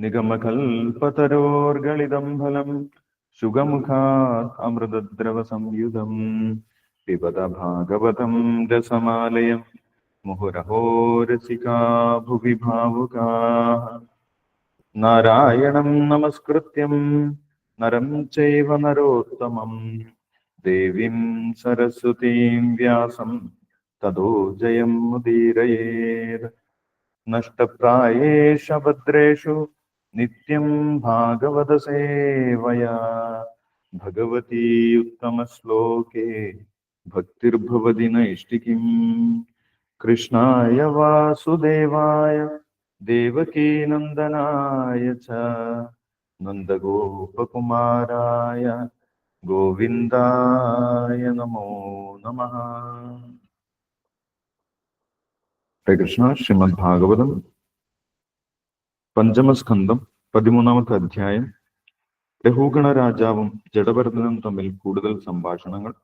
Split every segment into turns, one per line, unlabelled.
നിഗമകൽപതരോർഗളിതം ഫലം ശുഗമുഖാത് അമൃതദ്രവ സംയുതം പിബത ഭാഗവതം രസമാലയം മുഹുരഹോരസികാ ഭുവി ഭാവുകാ. നാരായണം നമസ്കൃത്യം നരം ചൈവ നരോത്തമം ദേവീം സരസ്വതീം വ്യാസം തതോ ജയം മുദീരയേത്. നഷ്ടപ്രായേഷ ഭദ്രേഷു നിത്യം ഭാഗവത സേവയാ ഭഗവതി ഉത്തമശ്ലോകേ ഭക്തിർഭവതി നൈഷ്ഠികിം കൃഷ്ണായ വാസുദേവായ ദേവകീനന്ദനായ ച നന്ദഗോപകുമാരായ ഗോവിന്ദായ നമോ നമഃ ഹരേ കൃഷ്ണ ശ്രീമദ് ഭാഗവതം പഞ്ചമസ്കന്ധം പതിമൂന്നാമത്തെ അധ്യായം. രഹൂഗണ രാജാവും ജഡഭരതനും തമ്മിൽ കൂടുതൽ സംഭാഷണങ്ങൾ.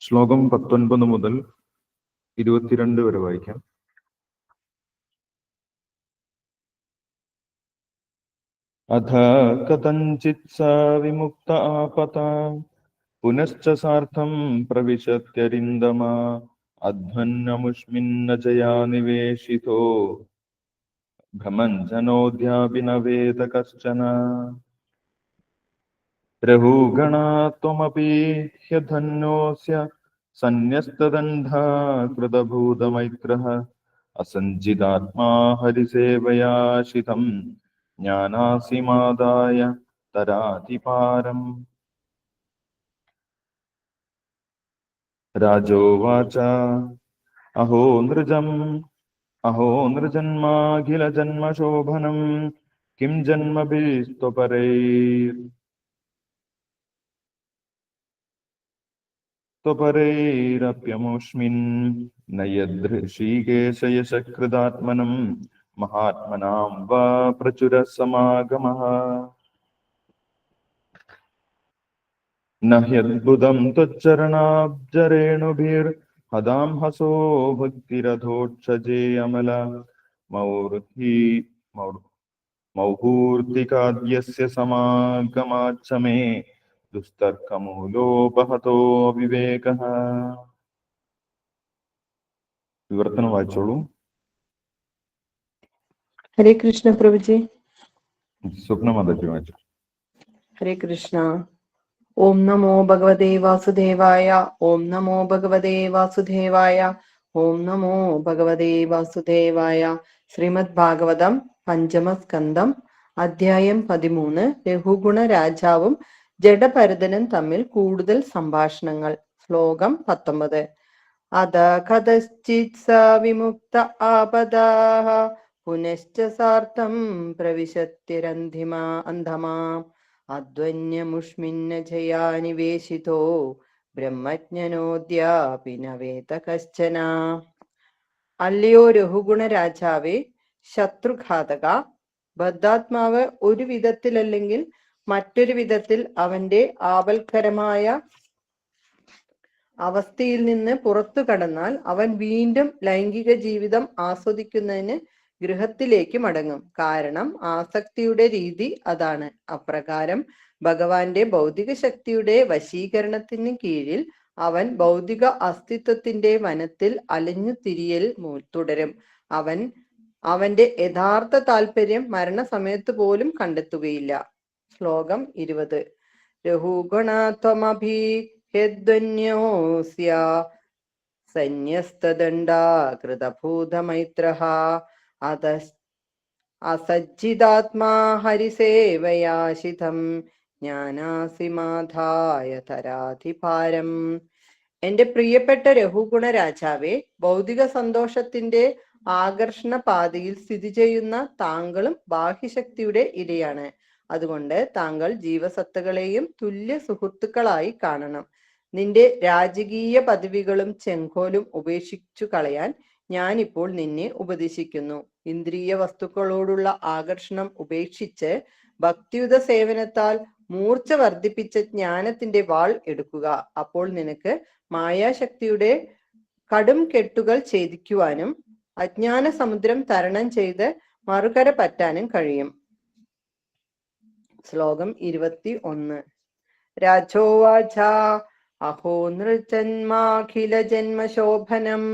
ശ്ലോകം പത്തൊൻപത് മുതൽ ഇരുപത്തിരണ്ട് വരെ വായിക്കാം. അഥ കഥഞ്ചിത് സ വിമുക്ത ആപത പുനശ്ച സാർത്ഥം പ്രവിശത്യരിന്ദമ അധ്വന്നമുഷ്മിന്ന നിവേശിതോ. भ्रमञ्जनोऽध्याभिनवेद कशन रघुगणा त्वमपि ह्यधन्योऽस्य सन्न्यस्तदण्डाकृतभूतमैत्रः असञ्चिदात्मा हरिसेवयाशितम् ज्ञानासिमादाय तरातिपारम् राजोवाच। अहो नृजम्। अहो नृजन्माखिलजन्मशोभनम् किं जन्मभिस्त्वपरैर् त्वपरैरप्यमुष्मिन् न यदृशीकेशयशकृदात्मनम् महात्मनां वा प्रचुरः न ह्यद्भुतं त्वच्चरणाब्जरेणुभिर्हदां हसो भक्तिरथोक्षजे अमल मौर्हि मौर् मौहूर्तिकाद्यस्य समागमाच्च मे ദുസ്തർക്കമൂലോപഹതോ വിവേക വിവർത്തനം വായിച്ചോളൂ
ഹരേ കൃഷ്ണ പ്രഭുജി
സ്വപ്നമാതാജി വായിച്ചു
ഹരേ കൃഷ്ണ ഓം നമോ ഭഗവതേ വാസുദേവായ ഓം നമോ ഭഗവതേ വാസുദേവായ ഓം നമോ ഭഗവതേ വാസുദേവായ. ശ്രീമദ് ഭാഗവതം പഞ്ചമസ്കന്ധം അധ്യായം പതിമൂന്ന്. രഘുഗുണ രാജാവും ജഡഭരതനും തമ്മിൽ കൂടുതൽ സംഭാഷണങ്ങൾ. ശ്ലോകം പത്തൊമ്പത്. അത കഥശ്ചിത് സ വിമുക്ത ആപദാ പുനശ്ച സാർത്ഥം അന്ധമാ. അധ്വന്യമുഷ്മിന്ന ബ്രഹ്മജ്ഞനോദ്യാപിനവേത കശ്ചന അല്ലയോ രഘുഗുണ രാജാവേ ശത്രുഘാതക ബദ്ധാത്മാവ് ഒരു വിധത്തിലല്ലെങ്കിൽ മറ്റൊരു വിധത്തിൽ അവന്റെ ആപൽക്കരമായ അവസ്ഥയിൽ നിന്ന് പുറത്തു കടന്നാൽ അവൻ വീണ്ടും ലൈംഗിക ജീവിതം ആസ്വദിക്കുന്നതിന് ഗൃഹത്തിലേക്ക് മടങ്ങും. കാരണം ആസക്തിയുടെ രീതി അതാണ്. അപ്രകാരം ഭഗവാന്റെ ഭൗതിക ശക്തിയുടെ വശീകരണത്തിന് കീഴിൽ അവൻ ഭൗതിക അസ്തിത്വത്തിന്റെ വനത്തിൽ അലഞ്ഞു തിരിയൽ തുടരും. അവൻ അവന്റെ യഥാർത്ഥ താല്പര്യം മരണസമയത്ത് പോലും കണ്ടെത്തുകയില്ല. ശ്ലോകം ഇരുപത്. രഘുഗുണത്വമഭി യദ്വന്യോസ്യ സന്യസ്തദണ്ഡാകൃതഭൂതമൈത്രഃ അത അസജ്ജിതാത്മാ ഹരിസേവയാശിതം ജ്ഞാനാസി മാധായ തരാധിപാരം. എന്റെ പ്രിയപ്പെട്ട രഘുഗുണ രാജാവെ ഭൗതിക സന്തോഷത്തിന്റെ ആകർഷണ പാതയിൽ സ്ഥിതി ചെയ്യുന്ന താങ്കളും ബാഹ്യശക്തിയുടെ ഇരയാണ്. അതുകൊണ്ട് താങ്കൾ ജീവസത്തകളെയും തുല്യ സുഹൃത്തുക്കളായി കാണണം. നിന്റെ രാജകീയ പദവികളും ചെങ്കോലും ഉപേക്ഷിച്ചു കളയാൻ ഞാനിപ്പോൾ നിന്നെ ഉപദേശിക്കുന്നു. ഇന്ദ്രിയ വസ്തുക്കളോടുള്ള ആകർഷണം ഉപേക്ഷിച്ച് ഭക്തിയുത സേവനത്താൽ മൂർച്ച വർദ്ധിപ്പിച്ച ജ്ഞാനത്തിന്റെ വാൾ എടുക്കുക. അപ്പോൾ നിനക്ക് മായാശക്തിയുടെ കടും കെട്ടുകൾ ഛേദിക്കുവാനും അജ്ഞാന സമുദ്രം തരണം ചെയ്ത് മറുകര പറ്റാനും കഴിയും. ശ്ലോകം ഇരുപത്തി ഒന്ന് രാജോവാച. അഹോ നൃജന്മാഖില ജന്മശോഭനം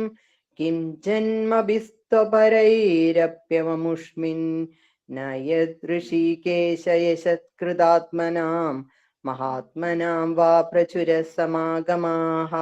കിം ജന്മഭിസ്ത്വപരൈരപ്യമമുഷ്മിൻ നയദൃഷീകേശയശത്കൃതാത്മനാം മഹാത്മനാം വാ പ്രചുര സമാഗമാഹ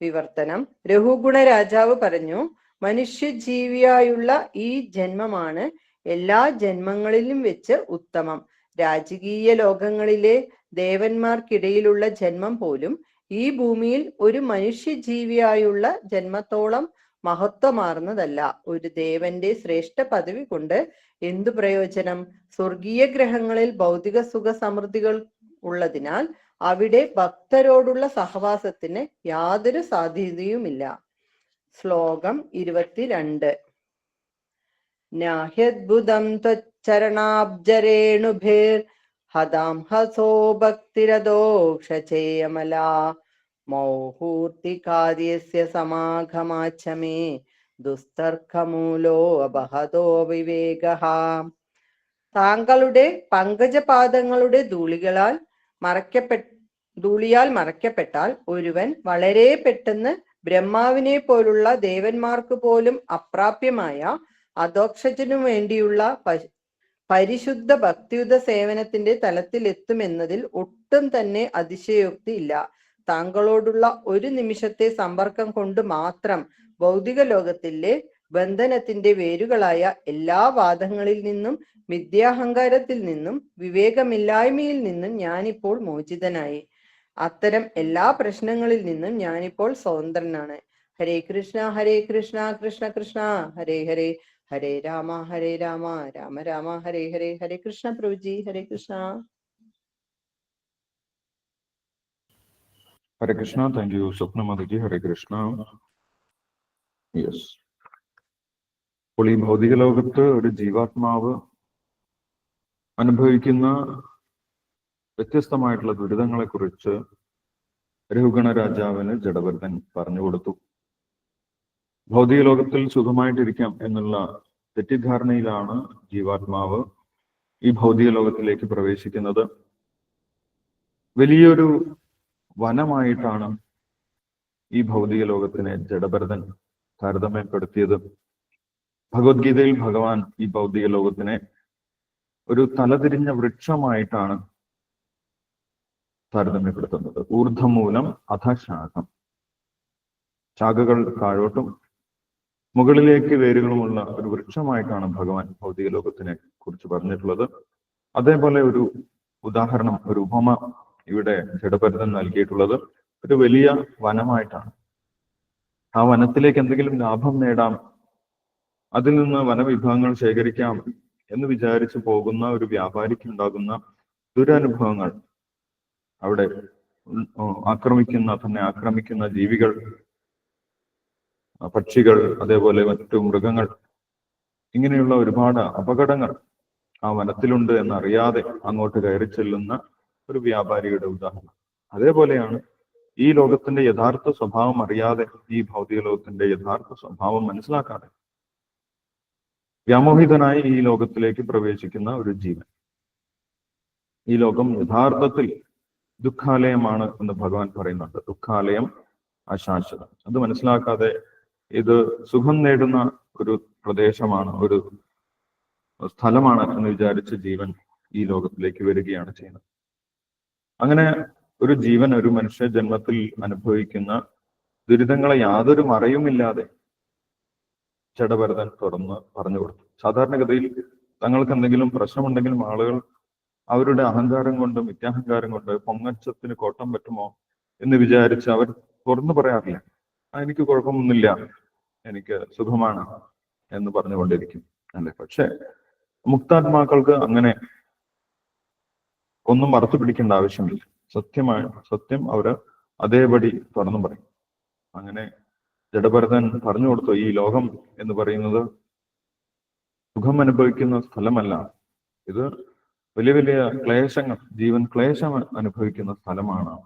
വിവർത്തനം രഘുഗുണ രാജാവ് പറഞ്ഞു മനുഷ്യജീവിയായുള്ള ഈ ജന്മമാണ് എല്ലാ ജന്മങ്ങളിലും വെച്ച് ഉത്തമം. രാജകീയ ലോകങ്ങളിലെ ദേവന്മാർക്കിടയിലുള്ള ജന്മം പോലും ഈ ഭൂമിയിൽ ഒരു മനുഷ്യജീവിയായുള്ള ജന്മത്തോളം മഹത്വമാർന്നതല്ല. ഒരു ദേവന്റെ ശ്രേഷ്ഠ പദവി കൊണ്ട് എന്തു പ്രയോജനം? സ്വർഗീയ ഗ്രഹങ്ങളിൽ ഭൗതിക സുഖ സമൃദ്ധികൾ ഉള്ളതിനാൽ അവിടെ ഭക്തരോടുള്ള സഹവാസത്തിന് യാതൊരു സാധ്യതയുമില്ല. ശ്ലോകം ഇരുപത്തിരണ്ട്. നാഹ്യദ്ഭുതം ത്വച്ചരണാബ്ജരേണുഭിർ ഹതാം ഹസോ ഭക്തിരദോക്ഷേയമല മൗഹൂർത്തികാര്യസ്യ സമാഗമാച്ച മേ ദുസ്തർക്കമൂലോ അപഹതോ വിവേക താങ്കളുടെ പങ്കജപാദങ്ങളുടെ ധൂളികളാൽ മറയ്ക്കപ്പെ ധൂളിയാൽ മറയ്ക്കപ്പെട്ടാൽ ഒരുവൻ വളരെ പെട്ടെന്ന് ബ്രഹ്മാവിനെ പോലുള്ള ദേവന്മാർക്ക് പോലും അപ്രാപ്യമായ അധോക്ഷജനു വേണ്ടിയുള്ള പരിശുദ്ധ ഭക്തിയുത സേവനത്തിന്റെ തലത്തിൽ എത്തുമെന്നതിൽ ഒട്ടും തന്നെ അതിശയോക്തി ഇല്ല താങ്കളോടുള്ള ഒരു നിമിഷത്തെ സമ്പർക്കം കൊണ്ട് മാത്രം ഭൗതിക ലോകത്തിലെ ബന്ധനത്തിന്റെ വേരുകളായ എല്ലാ വാദങ്ങളിൽ നിന്നും മിഥ്യാഹങ്കാരത്തിൽ നിന്നും വിവേകമില്ലായ്മയിൽ നിന്നും ഞാനിപ്പോൾ മോചിതനായി. അത്തരം എല്ലാ പ്രശ്നങ്ങളിൽ നിന്നും ഞാനിപ്പോൾ സ്വതന്ത്രനാണ്. ഹരേ കൃഷ്ണ ഹരേ കൃഷ്ണ കൃഷ്ണ കൃഷ്ണ ഹരേ ഹരേ. ഹരേ രാമ ഹരേ രാമ രാമ രാമ ഹരേ ഹരേ ഹരേ കൃഷ്ണ പ്രഭുജി ഹരേ കൃഷ്ണ.
ഹരേ കൃഷ്ണ താങ്ക് യു സ്വപ്ന സ്വപ്നമതിജി ഹരേ കൃഷ്ണ. യെസ് അപ്പോൾ ഈ ഭൗതിക ലോകത്ത് ഒരു ജീവാത്മാവ് അനുഭവിക്കുന്ന വ്യത്യസ്തമായിട്ടുള്ള ദുരിതങ്ങളെ കുറിച്ച് രാജാവിന് ജഡവർദ്ധൻ പറഞ്ഞു കൊടുത്തു. ഭൗതിക ലോകത്തിൽ സുഖമായിട്ടിരിക്കാം എന്നുള്ള തെറ്റിദ്ധാരണയിലാണ് ജീവാത്മാവ് ഈ ഭൗതിക ലോകത്തിലേക്ക് പ്രവേശിക്കുന്നത്. വലിയൊരു വനമായിട്ടാണ് ഈ ഭൗതിക ലോകത്തിനെ ജഡഭരതൻ താരതമ്യപ്പെടുത്തിയത്. ഭഗവത്ഗീതയിൽ ഭഗവാൻ ഈ ഭൗതിക ലോകത്തിനെ ഒരു തലതിരിഞ്ഞ വൃക്ഷമായിട്ടാണ് താരതമ്യപ്പെടുത്തുന്നത്. ഊർധമൂലം അധശാഖം. ശാഖകൾ താഴോട്ടും മുകളിലേക്ക് വേരുകളുമുള്ള ഒരു വൃക്ഷമായിട്ടാണ് ഭഗവാൻ ഭൗതിക ലോകത്തിനെ കുറിച്ച് പറഞ്ഞിട്ടുള്ളത്. അതേപോലെ ഒരു ഉദാഹരണം ഒരു ഉപമ ഇവിടെ ജഡഭരതൻ നൽകിയിട്ടുള്ളത്. ഒരു വലിയ വനമായിട്ടാണ്. ആ വനത്തിലേക്ക് എന്തെങ്കിലും ലാഭം നേടാം അതിൽ നിന്ന് വനവിഭവങ്ങൾ ശേഖരിക്കാം എന്ന് വിചാരിച്ചു പോകുന്ന ഒരു വ്യാപാരിക്ക് ഉണ്ടാകുന്ന ദുരനുഭവങ്ങൾ അവിടെ ആക്രമിക്കുന്ന തന്നെ ആക്രമിക്കുന്ന ജീവികൾ പക്ഷികൾ അതേപോലെ മറ്റു മൃഗങ്ങൾ ഇങ്ങനെയുള്ള ഒരുപാട് അപകടങ്ങൾ ആ വനത്തിലുണ്ട് എന്നറിയാതെ അങ്ങോട്ട് കയറി ചെല്ലുന്ന ഒരു വ്യാപാരിയുടെ ഉദാഹരണം. അതേപോലെയാണ് ഈ ലോകത്തിന്റെ യഥാർത്ഥ സ്വഭാവം അറിയാതെ ഈ ഭൗതിക ലോകത്തിന്റെ യഥാർത്ഥ സ്വഭാവം മനസ്സിലാക്കാതെ വ്യാമോഹിതനായി ഈ ലോകത്തിലേക്ക് പ്രവേശിക്കുന്ന ഒരു ജീവൻ. ഈ ലോകം യഥാർത്ഥത്തിൽ ദുഃഖാലയമാണ് എന്ന് ഭഗവാൻ പറയുന്നുണ്ട്. ദുഃഖാലയം അശാശ്വതം. അത് മനസ്സിലാക്കാതെ ഇത് സുഖം നേടുന്ന ഒരു പ്രദേശമാണ് ഒരു സ്ഥലമാണ് എന്ന് വിചാരിച്ച് ജീവൻ ഈ ലോകത്തിലേക്ക് വരികയാണ് ചെയ്യുന്നത്. അങ്ങനെ ഒരു ജീവൻ ഒരു മനുഷ്യ ജന്മത്തിൽ അനുഭവിക്കുന്ന ദുരിതങ്ങളെ യാതൊരു മറയുമില്ലാതെ ജഡഭരതൻ തുറന്ന് പറഞ്ഞു കൊടുത്തു. സാധാരണഗതിയിൽ തങ്ങൾക്ക് എന്തെങ്കിലും പ്രശ്നമുണ്ടെങ്കിലും ആളുകൾ അവരുടെ അഹങ്കാരം കൊണ്ട് മിഥ്യാഹങ്കാരം കൊണ്ട് പൊങ്ങച്ചത്തിന് കോട്ടം പറ്റുമോ എന്ന് വിചാരിച്ച് അവർ തുറന്നു പറയാറില്ല. "ആ, എനിക്ക് കുഴപ്പമൊന്നുമില്ല. എനിക്ക് സുഖമാണ് എന്ന് പറഞ്ഞുകൊണ്ടിരിക്കും അല്ലെ? പക്ഷെ മുക്താത്മാക്കൾക്ക് അങ്ങനെ ഒന്നും മറച്ചു പിടിക്കേണ്ട ആവശ്യമില്ല. സത്യമായ സത്യം അവർ അതേപടി തുറന്നു പറയും. അങ്ങനെ ജഡഭരതൻ പറഞ്ഞു കൊടുത്തു ഈ ലോകം എന്ന് പറയുന്നത് സുഖം അനുഭവിക്കുന്ന സ്ഥലമല്ല. ഇത് വലിയ വലിയ ക്ലേശങ്ങൾ ജീവൻ ക്ലേശം അനുഭവിക്കുന്ന സ്ഥലമാണ്.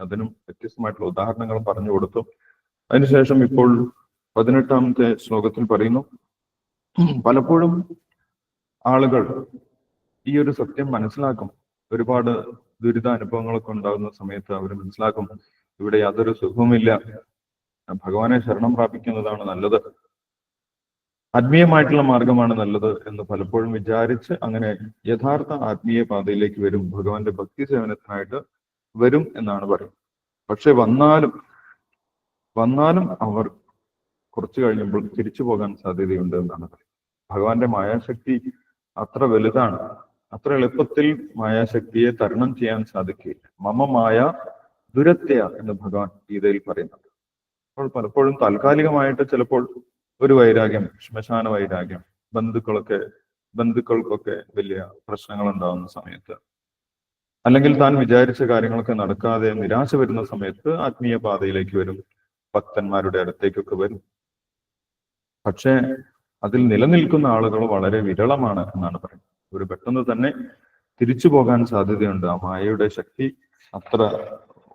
അതിനും വ്യത്യസ്തമായിട്ടുള്ള ഉദാഹരണങ്ങൾ പറഞ്ഞു കൊടുത്തു. അതിനുശേഷം ഇപ്പോൾ പതിനെട്ടാമത്തെ ശ്ലോകത്തിൽ പറയുന്നു പലപ്പോഴും ആളുകൾ ഈ ഒരു സത്യം മനസ്സിലാക്കും. ഒരുപാട് ദുരിത അനുഭവങ്ങളൊക്കെ ഉണ്ടാകുന്ന സമയത്ത് അവർ മനസ്സിലാക്കും ഇവിടെ യാതൊരു സുഖവുമില്ല. ഭഗവാനെ ശരണം പ്രാപിക്കുന്നതാണ് നല്ലത്. ആത്മീയമായിട്ടുള്ള മാർഗമാണ് നല്ലത് എന്ന് പലപ്പോഴും വിചാരിച്ച് അങ്ങനെ യഥാർത്ഥ ആത്മീയ പാതയിലേക്ക് വരും. ഭഗവാന്റെ ഭക്തി സേവനത്തിനായിട്ട് വരും എന്നാണ് പറയുന്നത്. പക്ഷെ വന്നാലും വന്നാലും അവർ കുറച്ചു കഴിഞ്ഞപ്പോൾ തിരിച്ചു പോകാൻ സാധ്യതയുണ്ട് എന്നാണ് ഭഗവാന്റെ മായാശക്തി അത്ര വലുതാണ്. അത്ര എളുപ്പത്തിൽ മായാശക്തിയെ തരണം ചെയ്യാൻ സാധിക്കില്ല. മമ മായ ദുരത്യ എന്ന് ഭഗവാൻ ഗീതയിൽ പറയുന്നുണ്ട്. അപ്പോൾ പലപ്പോഴും താൽക്കാലികമായിട്ട് ചിലപ്പോൾ ഒരു വൈരാഗ്യം ശ്മശാന വൈരാഗ്യം ബന്ധുക്കളൊക്കെ ബന്ധുക്കൾക്കൊക്കെ വലിയ പ്രശ്നങ്ങൾ ഉണ്ടാകുന്ന സമയത്ത് അല്ലെങ്കിൽ താൻ വിചാരിച്ച കാര്യങ്ങളൊക്കെ നടക്കാതെ നിരാശ വരുന്ന സമയത്ത് ആത്മീയ പാതയിലേക്ക് വരും ഭക്തന്മാരുടെ അടുത്തേക്കൊക്കെ വരും. പക്ഷേ അതിൽ നിലനിൽക്കുന്ന ആളുകൾ വളരെ വിരളമാണ് എന്നാണ് പറയുന്നത്. ഒരു പെട്ടെന്ന് തന്നെ തിരിച്ചു പോകാൻ സാധ്യതയുണ്ട്. ആ മായയുടെ ശക്തി അത്ര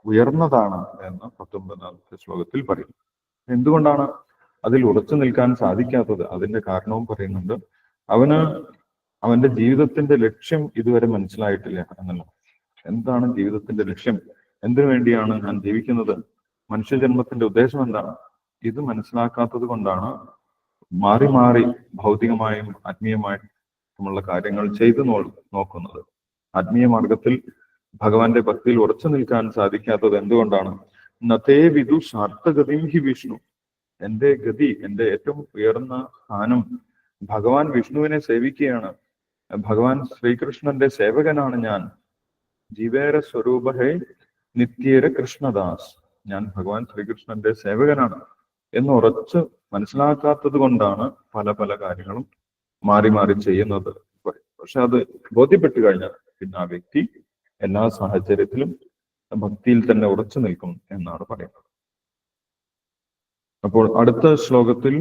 ഉയർന്നതാണ് എന്ന് പത്തൊമ്പതാമത്തെ ശ്ലോകത്തിൽ പറയും എന്തുകൊണ്ടാണ് അതിൽ ഉറച്ചു നിൽക്കാൻ സാധിക്കാത്തത്? അതിന്റെ കാരണവും പറയുന്നുണ്ട്. അവന് അവന്റെ ജീവിതത്തിന്റെ ലക്ഷ്യം ഇതുവരെ മനസ്സിലായിട്ടില്ല എന്നല്ല. എന്താണ് ജീവിതത്തിന്റെ ലക്ഷ്യം? എന്തിനു വേണ്ടിയാണ് ഞാൻ ജീവിക്കുന്നത്? മനുഷ്യജന്മത്തിന്റെ ഉദ്ദേശം എന്താണ്? ഇത് മനസ്സിലാക്കാത്തത് കൊണ്ടാണ് മാറി മാറി ഭൗതികമായും ആത്മീയമായിട്ടുമുള്ള കാര്യങ്ങൾ ചെയ്തു നോക്കുന്നത്. ആത്മീയ മാർഗത്തിൽ ഭഗവാന്റെ ഭക്തിയിൽ ഉറച്ചു നിൽക്കാൻ സാധിക്കാത്തത് എന്തുകൊണ്ടാണ്? നതേ വിദു സാർത്ഥഗതിം ഹി വിഷ്ണു. എന്റെ ഗതി എന്റെ ഏറ്റവും ഉയർന്ന സ്ഥാനം ഭഗവാൻ വിഷ്ണുവിനെ സേവിക്കുകയാണ്. ഭഗവാൻ ശ്രീകൃഷ്ണന്റെ സേവകനാണ് ഞാൻ. ജീവേര സ്വരൂപഹേ നിത്യേര കൃഷ്ണദാസ്. ഞാൻ ഭഗവാൻ ശ്രീകൃഷ്ണന്റെ സേവകനാണ്. എന്ന് ഉറച്ച് മനസ്സിലാക്കാത്തത് കൊണ്ടാണ് പല പല കാര്യങ്ങളും മാറി മാറി ചെയ്യുന്നത്. പക്ഷെ അത് ബോധ്യപ്പെട്ടു കഴിഞ്ഞാൽ പിന്നെ ആ വ്യക്തി എല്ലാ സാഹചര്യത്തിലും ഭക്തിയിൽ തന്നെ ഉറച്ചു നിൽക്കും എന്നാണ് പറയുന്നത്. അപ്പോൾ അടുത്ത ശ്ലോകത്തിൽ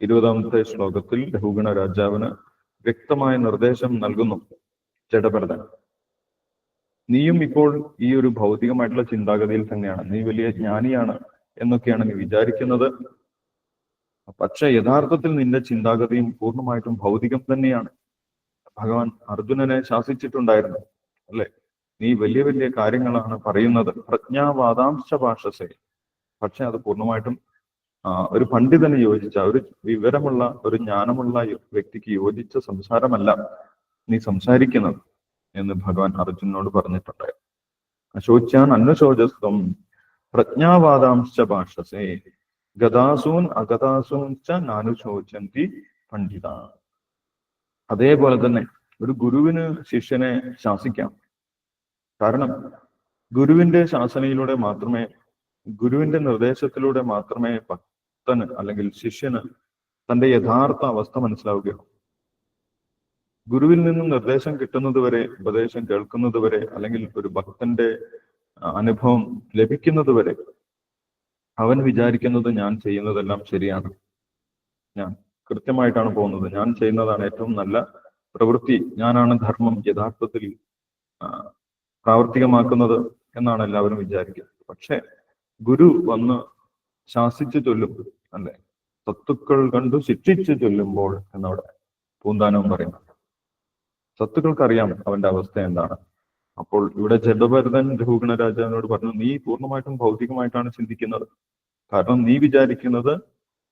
ഇരുപതാമത്തെ ശ്ലോകത്തിൽ രഘുഗണ രാജാവിന് വ്യക്തമായ നിർദ്ദേശം നൽകുന്നു ജഡഭരതൻ. നീയും ഇപ്പോൾ ഈ ഒരു ഭൗതികമായിട്ടുള്ള ചിന്താഗതിയിൽ തന്നെയാണ്. നീ വലിയ ജ്ഞാനിയാണ് എന്നൊക്കെയാണ് നീ വിചാരിക്കുന്നത്. പക്ഷെ യഥാർത്ഥത്തിൽ നിന്റെ ചിന്താഗതിയും പൂർണമായിട്ടും ഭൗതികം തന്നെയാണ്. ഭഗവാൻ അർജുനനെ ശാസിച്ചിട്ടുണ്ടായിരുന്നു അല്ലെ? നീ വലിയ വലിയ കാര്യങ്ങളാണ് പറയുന്നത്. പ്രജ്ഞാവാദാംശ ഭാഷസേ. പക്ഷെ അത് പൂർണമായിട്ടും ഒരു പണ്ഡിതന് യോജിച്ച ഒരു വിവരമുള്ള ഒരു ജ്ഞാനമുള്ള വ്യക്തിക്ക് യോജിച്ച സംസാരമല്ല നീ സംസാരിക്കുന്നത് എന്ന് ഭഗവാൻ അർജുനോട് പറഞ്ഞിട്ടുണ്ടായിരുന്നു. അശോച്യാൻ അന്വശോചസ്വം പ്രജ്ഞാവാദാംശ ഭാഷസേ. ഗതാസൂൻ അഗതാസൂൻ ച നാനുശോചന്തി പണ്ഡിത. അതേപോലെ തന്നെ ഒരു ഗുരുവിന് ശിഷ്യനെ ശാസിക്കാം. കാരണം ഗുരുവിന്റെ ശാസനയിലൂടെ മാത്രമേ ഗുരുവിന്റെ നിർദ്ദേശത്തിലൂടെ മാത്രമേ ഭക്തന് അല്ലെങ്കിൽ ശിഷ്യന് തന്റെ യഥാർത്ഥ അവസ്ഥ മനസ്സിലാവുകയുള്ളൂ. ഗുരുവിൽ നിന്നും നിർദ്ദേശം കിട്ടുന്നത് വരെ ഉപദേശം കേൾക്കുന്നത് വരെ അല്ലെങ്കിൽ ഒരു ഭക്തന്റെ അനുഭവം ലഭിക്കുന്നത് വരെ അവൻ വിചാരിക്കുന്നത് ഞാൻ ചെയ്യുന്നതെല്ലാം ശരിയാണ്. ഞാൻ കൃത്യമായിട്ടാണ് പോകുന്നത്. ഞാൻ ചെയ്യുന്നതാണ് ഏറ്റവും നല്ല പ്രവൃത്തി. ഞാനാണ് ധർമ്മം യഥാർത്ഥത്തിൽ പ്രാവർത്തികമാക്കുന്നത് എന്നാണ് എല്ലാവരും വിചാരിക്കുന്നത്. പക്ഷെ ഗുരു വന്ന് ശാസിച്ചു ചൊല്ലും അല്ലെ? സത്തുക്കൾ കണ്ടു ശിക്ഷിച്ചു ചൊല്ലുമ്പോൾ എന്നവിടെ പൂന്താനവും പറയുന്നുണ്ട്. സത്തുക്കൾക്കറിയാം അവന്റെ അവസ്ഥ എന്താണ്. അപ്പോൾ ഇവിടെ ജഡഭരതൻ രഘുഗണ രാജാവിനോട് പറഞ്ഞു നീ പൂർണമായിട്ടും ഭൗതികമായിട്ടാണ് ചിന്തിക്കുന്നത്. കാരണം നീ വിചാരിക്കുന്നത്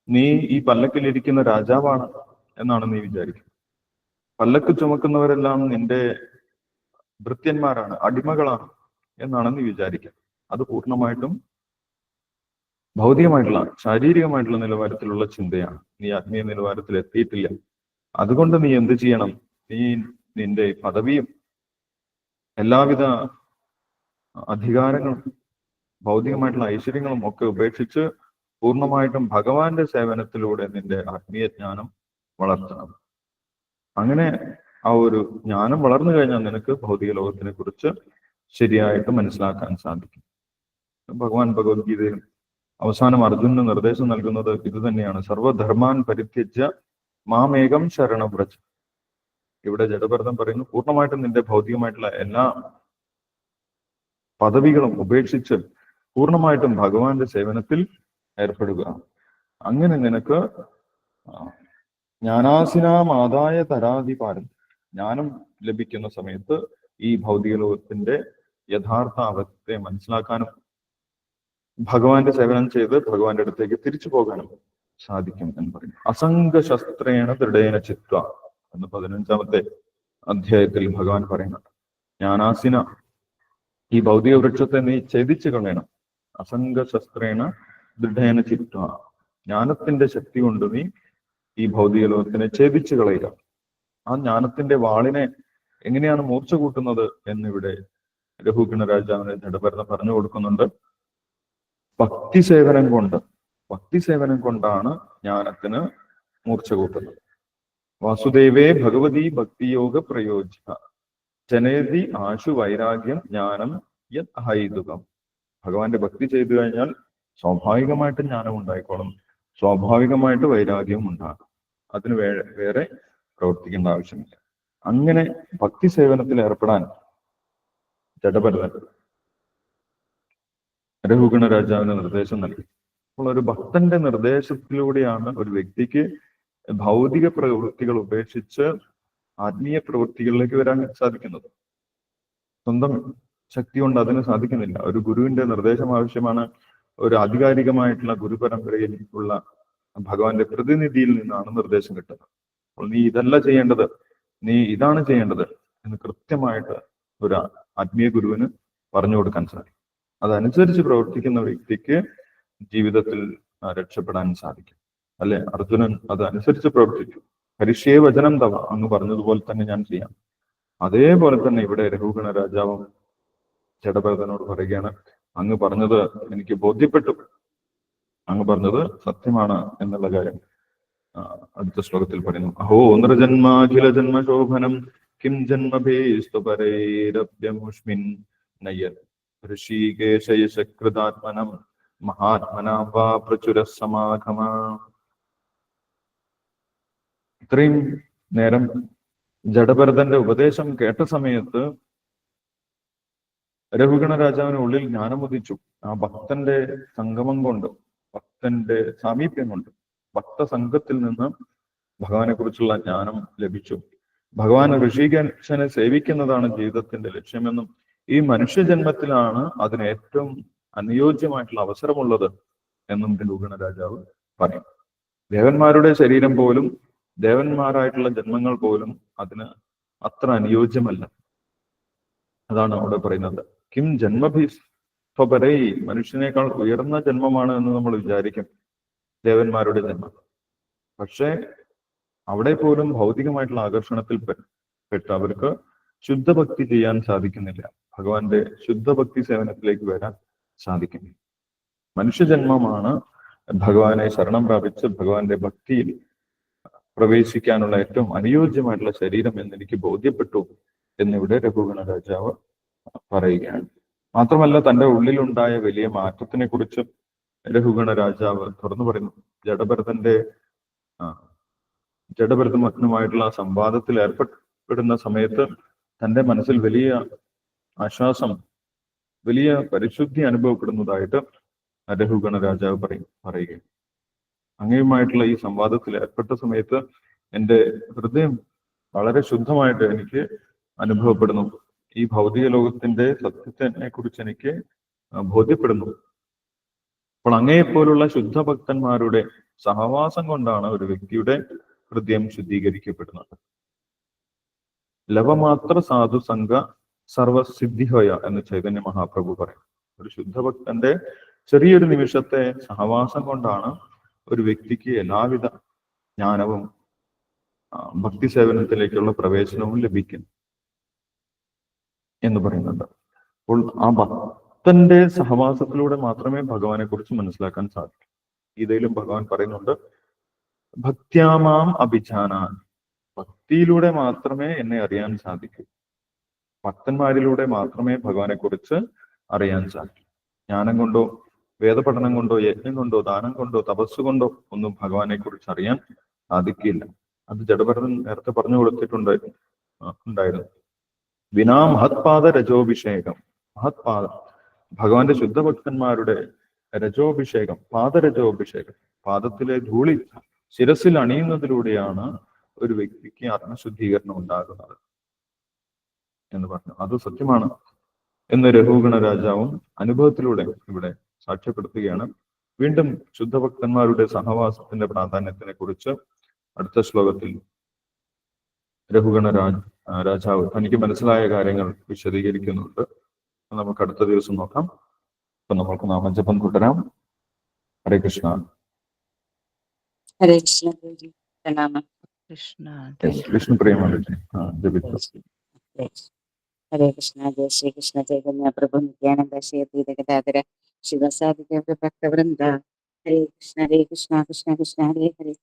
നീ ഈ പല്ലക്കിലിരിക്കുന്ന രാജാവാണ് എന്നാണ് നീ വിചാരിക്കുന്നത്. പല്ലക്ക് ചുമക്കുന്നവരെല്ലാം നിന്റെ ഭൃത്യന്മാരാണ് അടിമകളാണ് എന്നാണ് നീ വിചാരിക്കുക അത് പൂർണമായിട്ടും ഭൗതികമായിട്ടുള്ള ശാരീരികമായിട്ടുള്ള നിലവാരത്തിലുള്ള ചിന്തയാണ്. നീ ആത്മീയ നിലവാരത്തിൽ എത്തിയിട്ടില്ല. അതുകൊണ്ട് നീ എന്ത് ചെയ്യണം? നീ നിന്റെ പദവിയും എല്ലാവിധ അധികാരങ്ങളും ഭൗതികമായിട്ടുള്ള ഐശ്വര്യങ്ങളും ഒക്കെ ഉപേക്ഷിച്ച് പൂർണമായിട്ടും ഭഗവാന്റെ സേവനത്തിലൂടെ നിന്റെ ആത്മീയ ജ്ഞാനം വളർത്തണം. അങ്ങനെ ആ ഒരു ജ്ഞാനം വളർന്നു കഴിഞ്ഞാൽ നിനക്ക് ഭൗതിക ലോകത്തിനെ കുറിച്ച് ശരിയായിട്ട് മനസ്സിലാക്കാൻ സാധിക്കും. ഭഗവാൻ ഭഗവത്ഗീതയിൽ അവസാനം അർജുനന് നിർദ്ദേശം നൽകുന്നത് ഇത് തന്നെയാണ്. സർവധർമാൻ പരിത്യജ്യ മാമേകം ശരണവ്രജ്. ഇവിടെ ജഡഭരതം പറയുന്നു പൂർണമായിട്ടും നിന്റെ ഭൗതികമായിട്ടുള്ള എല്ലാ പദവികളും ഉപേക്ഷിച്ച് പൂർണമായിട്ടും ഭഗവാന്റെ സേവനത്തിൽ ഏർപ്പെടുക. അങ്ങനെ നിനക്ക് ജ്ഞാനാസിനാമാദായ തരാധിപാരം ജ്ഞാനം ലഭിക്കുന്ന സമയത്ത് ഈ ഭൗതിക ലോകത്തിന്റെ യഥാർത്ഥ അവസ്ഥയെ മനസ്സിലാക്കാനും ഭഗവാന്റെ സേവനം ചെയ്ത് ഭഗവാന്റെ അടുത്തേക്ക് തിരിച്ചു പോകാനും സാധിക്കും എന്ന് പറയും അസംഗ ശസ്ത്രേണ ദൃഢേന ചിത്വ. എന്ന് പതിനഞ്ചാമത്തെ അധ്യായത്തിൽ ഭഗവാൻ പറയുന്നുണ്ട്. ജ്ഞാനാസിന ഈ ഭൗതിക വൃക്ഷത്തെ നീ ഛേദിച്ചു കളയണം. അസംഗ ശസ്ത്രേണ ദൃഢേന ചിത്വ. ജ്ഞാനത്തിന്റെ ശക്തി കൊണ്ട് നീ ഈ ഭൗതിക ലോകത്തിനെ ഛേദിച്ചു കളയുക. ആ ജ്ഞാനത്തിന്റെ വാളിനെ എങ്ങനെയാണ് മൂർച്ച കൂട്ടുന്നത് എന്നിവിടെ രഘുഗണ രാജാവിന് ജഡഭരതം പറഞ്ഞു കൊടുക്കുന്നുണ്ട്. ഭക്തി സേവനം കൊണ്ട് ഭക്തി സേവനം കൊണ്ടാണ് ജ്ഞാനത്തിന് മൂർച്ച കൂട്ടുന്നത്. വാസുദേവേ ഭഗവതി ഭക്തിയോഗ പ്രയോജ്യ ജനേതി ആശു വൈരാഗ്യം ജ്ഞാനം യത് ഹൈതുകം ഭഗവാന്റെ ഭക്തി ചെയ്തു കഴിഞ്ഞാൽ സ്വാഭാവികമായിട്ട് ജ്ഞാനം ഉണ്ടായിക്കോളും. സ്വാഭാവികമായിട്ട് വൈരാഗ്യം ഉണ്ടാകും. അതിന് വേ വേറെ പ്രവർത്തിക്കേണ്ട ആവശ്യമില്ല. അങ്ങനെ ഭക്തി സേവനത്തിൽ ഏർപ്പെടാൻ ജഡഭരതൻ രഘുഗണ രാജാവിന് നിർദ്ദേശം നൽകി. അപ്പോൾ ഒരു ഭക്തന്റെ നിർദ്ദേശത്തിലൂടെയാണ് ഒരു വ്യക്തിക്ക് ഭൗതിക പ്രവൃത്തികൾ ഉപേക്ഷിച്ച് ആത്മീയ പ്രവൃത്തികളിലേക്ക് വരാൻ സാധിക്കുന്നത്. സ്വന്തം ശക്തി കൊണ്ട് അതിന് സാധിക്കുന്നില്ല. ഒരു ഗുരുവിന്റെ നിർദ്ദേശം ആവശ്യമാണ് ഒരു ആധികാരികമായിട്ടുള്ള ഗുരുപരമ്പരയിൽ ഉള്ള ഭഗവാന്റെ പ്രതിനിധിയിൽ നിന്നാണ് നിർദ്ദേശം കിട്ടുന്നത്. അപ്പോൾ നീ ഇതല്ല ചെയ്യേണ്ടത്. നീ ഇതാണ് ചെയ്യേണ്ടത് എന്ന് കൃത്യമായിട്ട് ഒരു ആത്മീയ ഗുരുവിന് പറഞ്ഞു കൊടുക്കാൻ സാധിക്കും. അതനുസരിച്ച് പ്രവർത്തിക്കുന്ന വ്യക്തിക്ക് ജീവിതത്തിൽ രക്ഷപ്പെടാൻ സാധിക്കും. അല്ലെ? അർജുനൻ അത് അനുസരിച്ച് പ്രവർത്തിച്ചു. ഹരിഷ്യേ വചനം തവ അങ്ങ് പറഞ്ഞതുപോലെ തന്നെ ഞാൻ ചെയ്യാം. അതേപോലെ തന്നെ ഇവിടെ രഘുഗണ രാജാവും ജഡഭരതനോട് പറയുകയാണ് അങ്ങ് പറഞ്ഞത് എനിക്ക് ബോധ്യപ്പെട്ടു. അങ്ങ് പറഞ്ഞത് സത്യമാണ് എന്നുള്ള കാര്യം അടുത്ത ശ്ലോകത്തിൽ പറയുന്നു. അഹോ നൃജന്മാഖില ജന്മശോഭനം കിം ജന്മഭേസ്തുപരൈരഭ്യമുഷ്മിൻ നയ്യൻ ഋഷികേശയശകൃതാത്മനം മഹാത്മനാ വാ പ്രചുര സമാഗമ ഇത്രയും നേരം ജഡഭരതന്റെ ഉപദേശം കേട്ട സമയത്ത് രഘുഗണ രാജാവിന് ഉള്ളിൽ ജ്ഞാനമുദിച്ചു ആ ഭക്തന്റെ സംഗമം കൊണ്ട് ഭക്തന്റെ സാമീപ്യം കൊണ്ട് ഭക്ത സംഘത്തിൽ നിന്ന് ഭഗവാനെ കുറിച്ചുള്ള ജ്ഞാനം ലഭിച്ചു. ഭഗവാൻ ഋഷികേശനെ സേവിക്കുന്നതാണ് ജീവിതത്തിന്റെ ലക്ഷ്യമെന്നും ഈ മനുഷ്യജന്മത്തിലാണ് അതിന് ഏറ്റവും അനുയോജ്യമായിട്ടുള്ള അവസരമുള്ളത് എന്നും രഘുഗണ രാജാവ് പറയും. ദേവന്മാരുടെ ശരീരം പോലും ദേവന്മാരായിട്ടുള്ള ജന്മങ്ങൾ പോലും അതിന് അത്ര അനുയോജ്യമല്ല. അതാണ് അവിടെ പറയുന്നത്. കിം ജന്മഭി സ്വപരൈ മനുഷ്യനേക്കാൾ ഉയർന്ന ജന്മമാണ് എന്ന് നമ്മൾ വിചാരിക്കും ദേവന്മാരുടെ ജന്മം. പക്ഷേ അവിടെ പോലും ഭൗതികമായിട്ടുള്ള ആകർഷണത്തിൽ പെട്ട് അവർക്ക് ശുദ്ധഭക്തി ചെയ്യാൻ സാധിക്കുന്നില്ല. ഭഗവാന്റെ ശുദ്ധഭക്തി സേവനത്തിലേക്ക് വരാൻ സാധിക്കും. മനുഷ്യജന്മമാണ് ഭഗവാനെ ശരണം പ്രാപിച്ച് ഭഗവാന്റെ ഭക്തിയിൽ പ്രവേശിക്കാനുള്ള ഏറ്റവും അനുയോജ്യമായിട്ടുള്ള ശരീരം എന്ന് എനിക്ക് ബോധ്യപ്പെട്ടു എന്നിവിടെ രഘുഗണ രാജാവ് പറയുകയാണ്. മാത്രമല്ല തന്റെ ഉള്ളിലുണ്ടായ വലിയ മാറ്റത്തിനെ കുറിച്ചും രഘുഗണ രാജാവ് തുറന്നു പറയുന്നു. ജഡഭരതന്റെ ആ, ജഡഭരത മഗ്നമായിട്ടുള്ള ആ സംവാദത്തിൽ ഏർപ്പെടുന്ന സമയത്ത് തന്റെ മനസ്സിൽ വലിയ ആശ്വാസം വലിയ പരിശുദ്ധി അനുഭവപ്പെടുന്നതായിട്ട് രഘുഗണ രാജാവ് പറയും പറയുകയും അങ്ങയുമായിട്ടുള്ള ഈ സംവാദത്തിൽ ഏർപ്പെട്ട സമയത്ത് എന്റെ ഹൃദയം വളരെ ശുദ്ധമായിട്ട് എനിക്ക് അനുഭവപ്പെടുന്നു. ഈ ഭൗതിക ലോകത്തിന്റെ സത്യത്തിനെ കുറിച്ച് എനിക്ക് ബോധ്യപ്പെടുന്നു. അപ്പോൾ അങ്ങയെപ്പോലുള്ള ശുദ്ധഭക്തന്മാരുടെ സഹവാസം കൊണ്ടാണ് ഒരു വ്യക്തിയുടെ ഹൃദയം ശുദ്ധീകരിക്കപ്പെടുന്നത്. ലവമാത്ര സാധു സർവസിദ്ധിഹയ സർവസിദ്ധിഹോയ എന്ന് ചൈതന്യ മഹാപ്രഭു പറയും ഒരു ശുദ്ധഭക്തന്റെ ചെറിയൊരു നിമിഷത്തെ സഹവാസം കൊണ്ടാണ് ഒരു വ്യക്തിക്ക് എല്ലാവിധ ജ്ഞാനവും ഭക്തി സേവനത്തിലേക്കുള്ള പ്രവേശനവും ലഭിക്കും എന്ന് പറയുന്നുണ്ട്. അപ്പോൾ ആ ഭക്തന്റെ സഹവാസത്തിലൂടെ മാത്രമേ ഭഗവാനെ കുറിച്ച് മനസ്സിലാക്കാൻ സാധിക്കൂ. ഗീതയിലും ഭഗവാൻ പറയുന്നുണ്ട് ഭക്ത്യാമാം അഭിജാനാൻ ഭക്തിയിലൂടെ മാത്രമേ എന്നെ അറിയാൻ സാധിക്കൂ. ഭക്തന്മാരിലൂടെ മാത്രമേ ഭഗവാനെ കുറിച്ച് അറിയാൻ സാധിക്കൂ. ജ്ഞാനം കൊണ്ടോ വേദപഠനം കൊണ്ടോ യജ്ഞം കൊണ്ടോ ദാനം കൊണ്ടോ തപസ് കൊണ്ടോ ഒന്നും ഭഗവാനെ കുറിച്ച് അറിയാൻ സാധിക്കില്ല. അത് ജഡഭരതൻ നേരത്തെ പറഞ്ഞു കൊടുത്തിട്ടുണ്ട് ഉണ്ടായിരുന്നു. വിനാ മഹത്പാദ രജോഭിഷേകം. മഹത്പാദ. ഭഗവാന്റെ ശുദ്ധഭക്തന്മാരുടെ രജോഭിഷേകം പാദരജോഭിഷേകം. പാദത്തിലെ ധൂളി ശിരസിൽ അണിയുന്നതിലൂടെയാണ് ഒരു വ്യക്തിക്ക് ആത്മശുദ്ധീകരണം ഉണ്ടാകുന്നത് എന്ന് പറഞ്ഞു. അത് സത്യമാണ്. എന്ന് രഘുഗണ രാജാവും അനുഭവത്തിലൂടെ ഇവിടെ സാക്ഷ്യപ്പെടുത്തുകയാണ്. വീണ്ടും ശുദ്ധഭക്തന്മാരുടെ സഹവാസത്തിന്റെ പ്രാധാന്യത്തിനെ കുറിച്ച് അടുത്ത ശ്ലോകത്തിൽ രഘുഗണ രാജ് രാജാവ് തനിക്ക് മനസ്സിലായ കാര്യങ്ങൾ വിശദീകരിക്കുന്നുണ്ട്. നമുക്ക് അടുത്ത ദിവസം നോക്കാം. അപ്പൊ നമ്മൾക്ക് നാമജപം തുടരാം. ഹരേ കൃഷ്ണ.
ഹരേ കൃഷ്ണ
കൃഷ്ണ
ജപിച്ചു.
ഹരേ കൃഷ്ണ ജയ ശ്രീകൃഷ്ണ ചൈതന്യ പ്രഭു നിത്യാനന്ദ ശ്രീ അദ്വൈത ശിവസാദിദേവ ഭക്തവൃന്ദ ഹരേ കൃഷ്ണ ഹരേ കൃഷ്ണ കൃഷ്ണ കൃഷ്ണ ഹരേ ഹരേ.